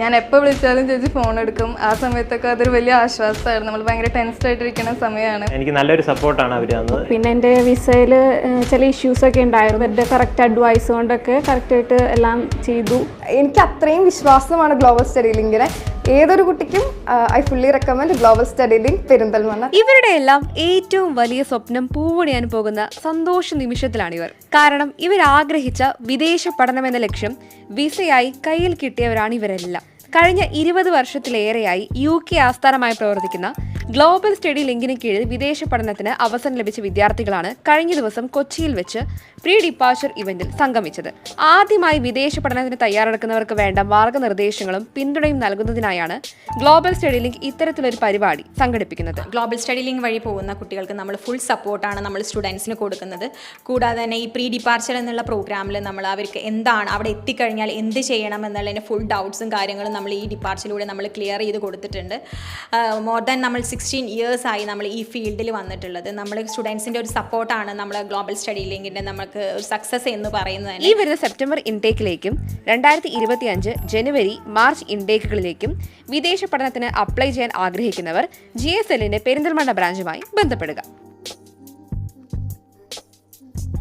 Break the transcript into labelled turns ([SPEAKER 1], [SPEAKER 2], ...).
[SPEAKER 1] ഞാൻ എപ്പോൾ വിളിച്ചാലും ചേച്ചി ഫോൺ എടുക്കും. ആ സമയത്തൊക്കെ അതൊരു വലിയ ആശ്വാസമായിരുന്നു. നമ്മൾ ഭയങ്കര ടെൻസ്ഡ് ആയിട്ടിരിക്കുന്ന സമയമാണ്.
[SPEAKER 2] എനിക്ക് നല്ലൊരു സപ്പോർട്ടാണ് അവർ തന്നത്.
[SPEAKER 3] പിന്നെ എന്റെ വിസയിൽ ചില ഇഷ്യൂസ് ഒക്കെ ഉണ്ടായിരുന്നു. എന്റെ കറക്റ്റ് അഡ്വൈസ് കൊണ്ടൊക്കെ കറക്റ്റായിട്ട് എല്ലാം ചെയ്തു.
[SPEAKER 4] എനിക്ക് അത്രയും വിശ്വാസമാണ് ഗ്ലോബൽ സ്റ്റഡിയിൽ ലിങ്കിനെ ഏതൊരു കുട്ടിക്കും I fully recommend Global Study Link Perinthalmanna.
[SPEAKER 5] ഇവരുടെ എല്ലാം ഏറ്റവും വലിയ സ്വപ്നം പൂവണിയാൻ പോകുന്ന സന്തോഷ നിമിഷത്തിലാണ് ഇവർ. കാരണം ഇവർ ആഗ്രഹിച്ച വിദേശ പഠനം എന്ന ലക്ഷ്യം വിസയായി കയ്യിൽ കിട്ടിയവരാണ് ഇവരെല്ലാം. കഴിഞ്ഞ ഇരുപത് വർഷത്തിലേറെയായി യു കെ ആസ്ഥാനമായി പ്രവർത്തിക്കുന്ന ഗ്ലോബൽ സ്റ്റഡി ലിങ്കിന് കീഴിൽ വിദേശ പഠനത്തിന് അവസരം ലഭിച്ച വിദ്യാർത്ഥികളാണ് കഴിഞ്ഞ ദിവസം കൊച്ചിയിൽ വെച്ച് പ്രീ ഡിപ്പാച്ചർ ഇവന്റിൽ സംഗമിച്ചത്. ആദ്യമായി വിദേശ പഠനത്തിന് തയ്യാറെടുക്കുന്നവർക്ക് വേണ്ട മാർഗനിർദ്ദേശങ്ങളും പിന്തുണയും നൽകുന്നതിനായാണ് ഗ്ലോബൽ സ്റ്റഡി ലിങ്ക് ഇത്തരത്തിലൊരു പരിപാടി സംഘടിപ്പിക്കുന്നത്.
[SPEAKER 6] ഗ്ലോബൽ സ്റ്റഡി ലിങ്ക് വഴി പോകുന്ന കുട്ടികൾക്ക് നമ്മൾ ഫുൾ സപ്പോർട്ടാണ് നമ്മൾ സ്റ്റുഡൻസിന് കൊടുക്കുന്നത്. കൂടാതെ തന്നെ ഈ പ്രീ ഡിപ്പാർച്ചർ എന്നുള്ള പ്രോഗ്രാമിൽ നമ്മൾ അവർക്ക് എന്താണ് അവിടെ എത്തിക്കഴിഞ്ഞാൽ എന്ത് ചെയ്യണം എന്നുള്ളതിന് ഫുൾ ഡൗട്ട്സും കാര്യങ്ങളും നമ്മൾ ഈ ഡിപ്പാർച്ചറിലൂടെ നമ്മൾ ക്ലിയർ ചെയ്ത് കൊടുത്തിട്ടുണ്ട്. മോർ ദാൻ നമ്മൾ സിക്സ്റ്റീൻ ഇയേഴ്സ് ആയി നമ്മൾ ഈ ഫീൽഡിൽ വന്നിട്ടുള്ളത്. നമ്മൾ സ്റ്റുഡൻസിന്റെ ഒരു സപ്പോർട്ടാണ് നമ്മൾ ഗ്ലോബൽ സ്റ്റഡി ലിങ്കിന്റെ നമുക്ക് ഒരു സക്സസ് എന്ന് പറയുന്നത്
[SPEAKER 5] ഈ വരുന്ന സെപ്റ്റംബർ ഇൻടേക്കിലേക്കും രണ്ടായിരത്തി ഇരുപത്തി അഞ്ച് ജനുവരി മാർച്ച് ഇൻടേക്കുകളിലേക്കും വിദേശ പഠനത്തിന് അപ്ലൈ ചെയ്യാൻ ആഗ്രഹിക്കുന്നവർ ജി എസ് എല്ലിന്റെ പെരിന്തൽമണ്ണ ബ്രാഞ്ചുമായി ബന്ധപ്പെടുക.